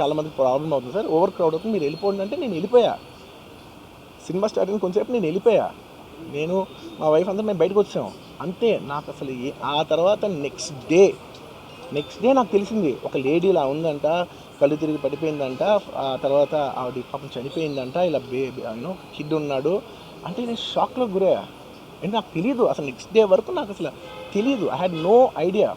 చాలా మందికి ప్రాబ్లం అవుతుంది. సార్ ఓవర్ క్రౌడ్ అవుతుంది. మీరు వెళ్ళిపోండి అంటే నేను వెళ్ళిపోయా. సినిమా స్టార్ట్ అయిన కొంచెంసేపు నేను వెళ్ళిపోయా. నేను మా వైఫ్ అంతా మేము బయటకు వచ్చాం. అంతే నాకు అసలు ఆ తర్వాత నెక్స్ట్ డే నెక్స్ట్ డే నాకు తెలిసింది. ఒక లేడీ ఇలా ఉందంట కళ్ళు తిరిగి పడిపోయిందంట ఆ తర్వాత ఆవిడ పాపం చనిపోయిందంట ఇలా బేబీ యూనో కిడ్ ఉన్నాడు. అంటే నేను షాక్లో గురయ్యా. అంటే నాకు తెలియదు అసలు నెక్స్ట్ డే వరకు నాకు అసలు తెలియదు ఐ హ్యాడ్ నో ఐడియా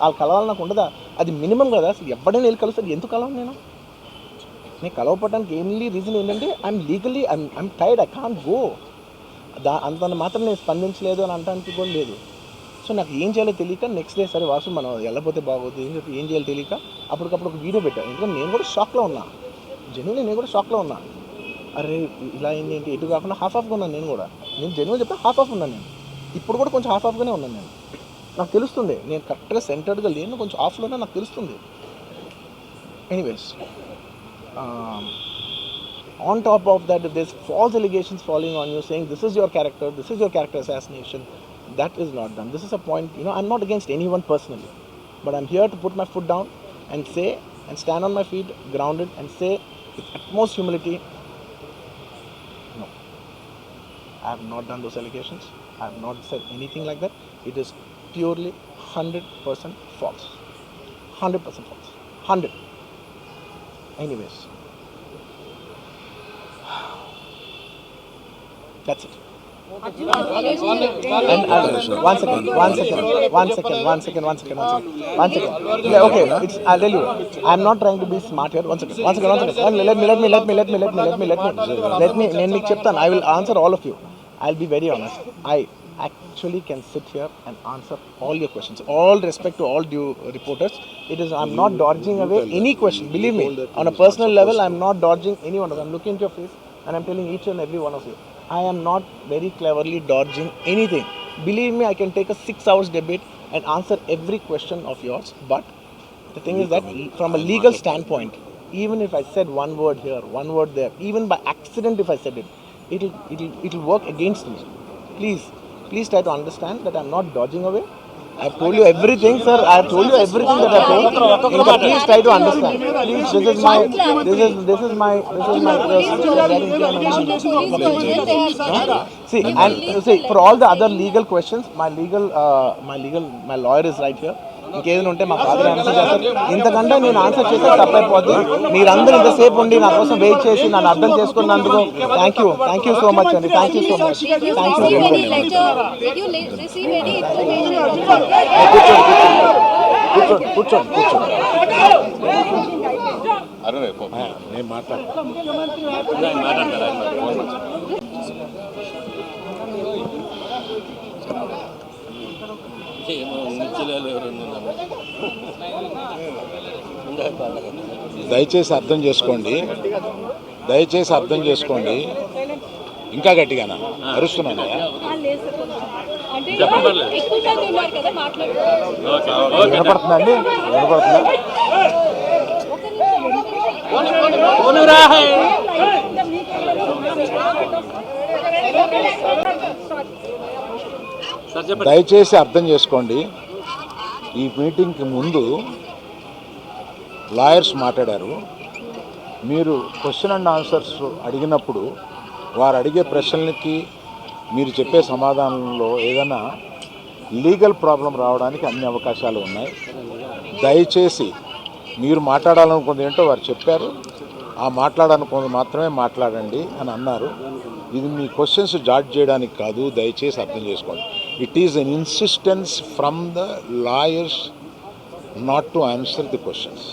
వాళ్ళు కలవాలి నాకు ఉండదా? అది మినిమం కదా. అసలు ఎవడైనా వెళ్ళి కలుస్తుంది ఎందుకు కలవను నేను? నేను కలవపడడానికి ఏంలీ రీజన్ ఏంటంటే I'm legally I'm I'm tired I can't go దా అంత మాత్రం నేను స్పందించలేదు అని అనడానికి కూడా లేదు. సో నాకు ఏం చేయాలో తెలియక నెక్స్ట్ డే సరే వాసు మనం వెళ్ళకపోతే బాగోదు ఏం చెప్పి ఏం చేయాలో తెలియక అప్పటికప్పుడు ఒక వీడియో పెట్టాను ఎందుకంటే నేను కూడా షాక్లో ఉన్నా. జెన్యున్ నేను కూడా షాక్లో ఉన్నా. అరే ఇలా ఏంటి ఏంటి? ఎటు కాకుండా హాఫ్ ఆఫ్గా ఉన్నాను నేను కూడా. నేను జెన్యున్ చెప్తే హాఫ్ ఆఫ్ ఉన్నాను నేను. ఇప్పుడు కూడా కొంచెం హాఫ్ ఆఫ్గానే ఉన్నాను నేను. నాకు తెలుస్తుంది నేను కరెక్ట్గా సెంటర్డ్గా లేను కొంచెం ఆఫ్లోనే నాకు తెలుస్తుంది anyways on top of that this false allegations following on you saying this is your character this is your character assassination that is not done this is a point you know i'm not against anyone personally but i'm here to put my foot down and say and stand on my feet grounded and say with utmost humility no i have not done those allegations i have not said anything like that it is purely 100% false 100% false 100 anyways that's it and uh, one second, one second, one second, one second, one second, one second, one second. Yeah, okay. It's, I'll tell you. I'm not trying to be smart here. One second, one second, one second. One, let me, let me, let me, let me, let me, let me, let me, let me. నేను మీకు చెప్తాను. I will answer all of you. I'll be very honest. I actually can sit here and answer all your questions. All respect to all due reporters. It is. I'm not dodging away any question. Believe me. On a personal level, I'm not dodging any one of them. I'm looking into your face and I'm telling each and every one of you. I am not very cleverly dodging anything. Believe me, I can take a six hours debate and answer every question of yours. But the thing is that from a legal standpoint, even if I said one word here, one word there, even by accident if I said it, it'll it'll it'll work against me. Please, please try to understand that I'm not dodging away. I've told you everything, sir. I've told you everything that I've told. Inka, please try to understand. Please, this is my, this is this is my, this is my. See, and see, for all the other legal questions, my legal, uh, my legal, my lawyer is right here. ఇంకేదైనా ఉంటే మా father answer చేస్తారు ఇంతకంటే నేను answer చేస్తే తప్పైపోద్ది మీరందరూ ఇంతసేపు ఉండి నా కోసం వెయిట్ చేసి నన్ను అర్థం చేసుకున్నందుకు thank you thank you so much అండి thank you so much thank you information? కూర్చోండి కూర్చోండి నేను మాట్లాడు దయచేసి అర్థం చేసుకోండి. దయచేసి అర్థం చేసుకోండి. ఇంకా గట్టిగానా? అరుస్తున్నానా? ఆ, లేదు సార్ కొంచెం. అంటే ఎక్కువ మంది ఉన్నారు కదా మాట్లాడుతున్నారు వినపడుతుందండి వినపడుతుందా దయచేసి అర్థం చేసుకోండి. ఈ మీటింగ్కి ముందు లాయర్స్ మాట్లాడారు. మీరు క్వశ్చన్ అండ్ ఆన్సర్స్ అడిగినప్పుడు వారు అడిగే ప్రశ్నలకి మీరు చెప్పే సమాధానంలో ఏదైనా లీగల్ ప్రాబ్లం రావడానికి అన్ని అవకాశాలు ఉన్నాయి. దయచేసి మీరు మాట్లాడాలనుకుంది ఏంటో వారు చెప్పారు. ఆ మాట్లాడాలనుకుంది మాత్రమే మాట్లాడండి అని అన్నారు. ఇది మీ క్వశ్చన్స్ జాడ్ చేయడానికి కాదు దయచేసి అర్థం చేసుకోండి. It is an insistence from the lawyers not to answer the questions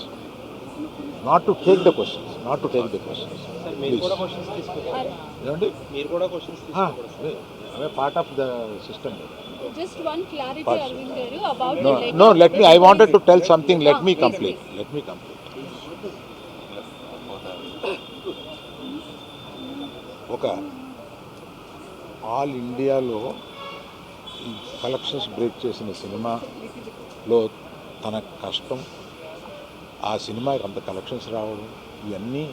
not to take the questions not to take the questions ఏమండి? మీరు కూడా questions away part of the system just one clarity Aravind garu about No, no, let me, I wanted to tell ఒక all ఇండియాలో collections break చేసిన సినిమాలో తన కష్టం ఆ సినిమాకి అంత కలెక్షన్స్ రావడం ఇవన్నీ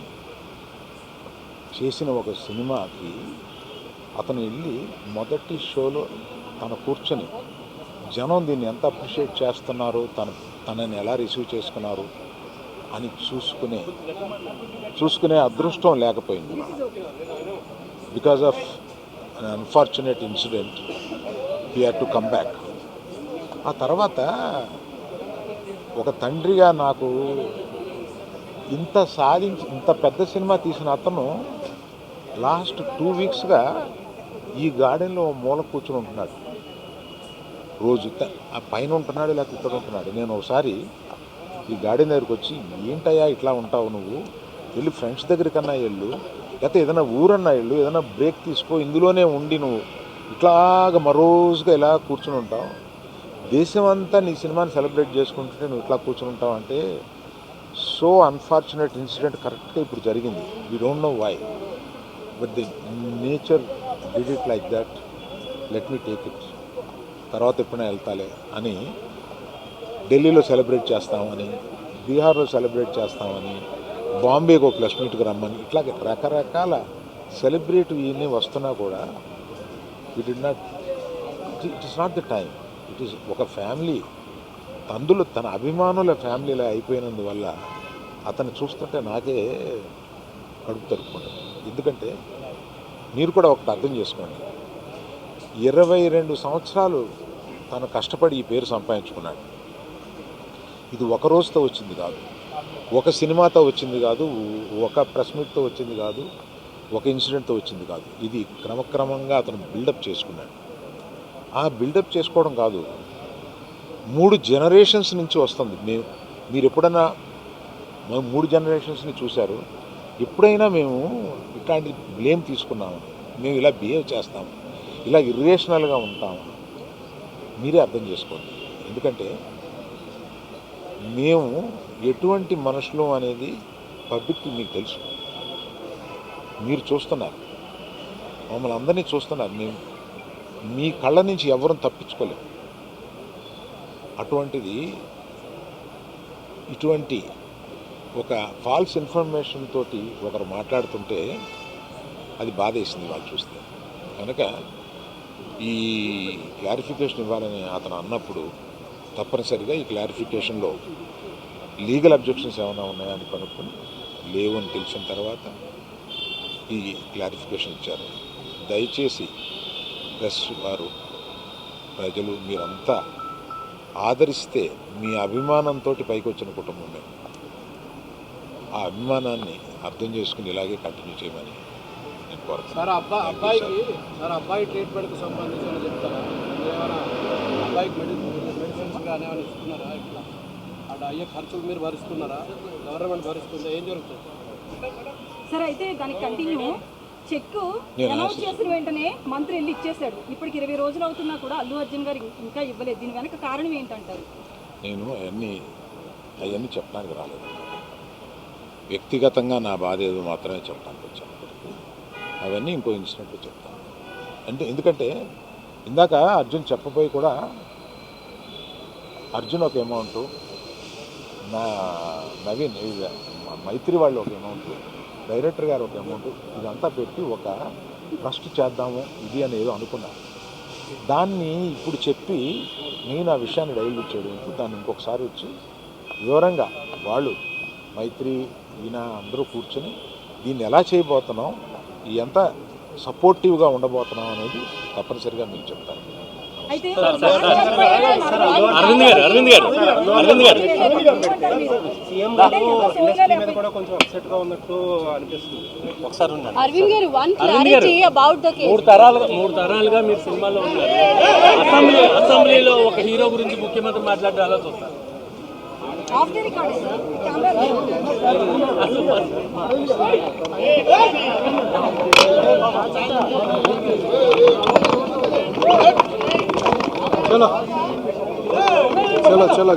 చేసిన ఒక సినిమాకి అతను వెళ్ళి మొదటి షోలో తన కూర్చొని జనం దీన్ని ఎంత అప్రిషియేట్ చేస్తున్నారు తన తనని ఎలా రిసీవ్ చేసుకున్నారు అని చూసుకునే చూసుకునే అదృష్టం లేకపోయింది. Because of an unfortunate incident he had to come back ఆ తర్వాత ఒక తండ్రిగా నాకు ఇంత సాధించి ఇంత పెద్ద సినిమా తీసిన అతను లాస్ట్ టూ వీక్స్గా ఈ గార్డెన్లో మూల కూర్చుని ఉంటున్నాడు. రోజు ఆ పైన ఉంటున్నాడు లేకపోతే ఇక్కడ ఉంటున్నాడు. నేను ఒకసారి ఈ గార్డెన్ దగ్గరికి వచ్చి ఏంటయ్యా ఇట్లా ఉంటావు నువ్వు? వెళ్ళి ఫ్రెండ్స్ దగ్గరికన్నా వెళ్ళు. లేకపోతే ఏదైనా ఊరన్నా వెళ్ళు ఏదైనా బ్రేక్ తీసుకో ఇందులోనే ఉండి నువ్వు. ఇట్లాగ మరోజుగా ఇలా కూర్చుని ఉంటావు? దేశం అంతా నీ సినిమాని సెలబ్రేట్ చేసుకుంటుంటే నువ్వు ఇట్లా కూర్చుని ఉంటావు అంటే సో అన్ఫార్చునేట్ ఇన్సిడెంట్ కరెక్ట్గా ఇప్పుడు జరిగింది. We don't know why. But the nature did it like that let me take it తర్వాత ఎప్పుడైనా వెళ్తాలే అని ఢిల్లీలో సెలబ్రేట్ చేస్తామని బీహార్లో సెలబ్రేట్ చేస్తామని బాంబేకి ఒక ప్లస్ మీట్కి రమ్మని ఇట్లాగే రకరకాల సెలబ్రేట్ ఇవన్నీ వస్తున్నా కూడా it is not it is not the time it is ఒక ఫ్యామిలీ తందులు తన అభిమానుల ఫ్యామిలీలో అయిపోయినందువల్ల అతను చూస్తుంటే నాకే కడుపు తరుపుకోండి ఎందుకంటే మీరు కూడా ఒకటి అర్థం చేసుకోండి. ఇరవై రెండు సంవత్సరాలు తను కష్టపడి ఈ పేరు సంపాదించుకున్నాడు. ఇది ఒక రోజుతో వచ్చింది కాదు. ఒక సినిమాతో వచ్చింది కాదు ఒక ప్రెస్ మీట్తో వచ్చింది కాదు ఒక ఇన్సిడెంట్తో వచ్చింది కాదు. ఇది క్రమక్రమంగా అతను బిల్డప్ చేసుకున్నాడు. ఆ బిల్డప్ చేసుకోవడం కాదు మూడు జనరేషన్స్ నుంచి వస్తుంది. మేము మీరు ఎప్పుడైనా మేము మూడు జనరేషన్స్ని చూశారు? ఎప్పుడైనా మేము ఇట్లాంటి బ్లేమ్ తీసుకున్నాము. మేము ఇలా బిహేవ్ చేస్తాము. ఇలా ఇర్రేషనల్గా ఉంటాము. మీరే అర్థం చేసుకోండి. ఎందుకంటే మేము ఎటువంటి మనుషులు అనేది పబ్లిక్కి మీకు తెలుసు. మీరు చూస్తున్నారు. మమ్మల్ని అందరినీ చూస్తున్నారు. మేము మీ కళ్ళ నుంచి ఎవరూ తప్పించుకోలేము అటువంటిది ఇటువంటి ఒక ఫాల్స్ ఇన్ఫర్మేషన్ తోటి ఒకరు మాట్లాడుతుంటే అది బాధేసింది వాళ్ళు చూస్తే. కనుక ఈ క్లారిఫికేషన్ ఇవ్వాలని అతను అన్నప్పుడు తప్పనిసరిగా ఈ క్లారిఫికేషన్లో లీగల్ అబ్జెక్షన్స్ ఏమైనా ఉన్నాయని కనుక్కొని లేవు అని తెలిసిన తర్వాత ఈ క్లారిఫికేషన్ ఇచ్చారు. దయచేసి ప్రెస్ వారు ప్రజలు మీరంతా ఆదరిస్తే మీ అభిమానంతో పైకి వచ్చిన కుటుంబం మేము ఆ అభిమానాన్ని అర్థం చేసుకుని ఇలాగే కంటిన్యూ చేయమని నేను కోరుతున్నాను. అబ్బాయికి ట్రీట్మెంట్కి సంబంధించి చెప్తారా? అబ్బాయికి కానీ ఏమైనా ఇస్తున్నారా ఇట్లా? అక్కడ అయ్యే ఖర్చులు మీరు భరిస్తున్నారా? గవర్నమెంట్ భరిస్తుందా? ఏం జరుగుతుంది? సరే అయితే దానికి కంటిన్యూ. చెక్ నేను అనౌన్స్. చేసిన వెంటనే మంత్రి వెళ్ళి ఇచ్చేసాడు ఇప్పటికి ఇరవై రోజులు అవుతున్నా కూడా అల్లు అర్జున్ గారు ఇంకా ఇవ్వలేదు. దీని వెనక కారణం ఏంటంటారు? నేను అవన్నీ అవన్నీ చెప్పడానికి రాలేదు. వ్యక్తిగతంగా నా బాధ ఏదో మాత్రమే చెప్పడానికి వచ్చాను. అవన్నీ ఇంకో ఇన్సిడెంట్లో చెప్తాను. అంటే ఎందుకంటే ఇందాక అర్జున్ చెప్పబోయి కూడా అర్జున్ ఒక అమౌంట్ నా నవీన్ మైత్రి వాళ్ళు ఒక అమౌంట్ డైరెక్టర్ గారు ఒక అమౌంట్ ఇదంతా పెట్టి ఒక ట్రస్ట్ చేద్దాము ఇది అని ఏదో అనుకున్నాను దాన్ని ఇప్పుడు చెప్పి నేను ఆ విషయాన్ని డైల్యూట్ చేయడం దాన్ని ఇంకొకసారి వచ్చి వివరంగా వాళ్ళు మైత్రి ఈయన అందరూ కూర్చొని దీన్ని ఎలా చేయబోతున్నాం ఎంత సపోర్టివ్గా ఉండబోతున్నాం అనేది తప్పనిసరిగా మీకు చెప్తాను. అరవింద్ గారు అరవింద్ గారు అరవింద్ గారు. సీఎం గారు ఇండస్ట్రీ మీద కూడా కొంచెం ఉన్నట్టు అనిపిస్తుంది. ఒకసారి Aravind garu one. Clarity about the case మూడు తరాలుగా మూడు తరాలుగా మీరు సినిమాలో ఉన్నారు. అసెంబ్లీ అసెంబ్లీలో ఒక హీరో గురించి ముఖ్యమంత్రి మాట్లాడడం అలా చూస్తారు. ఆఫ్ ది రికార్డ్ కెమెరా చలో చలో చలో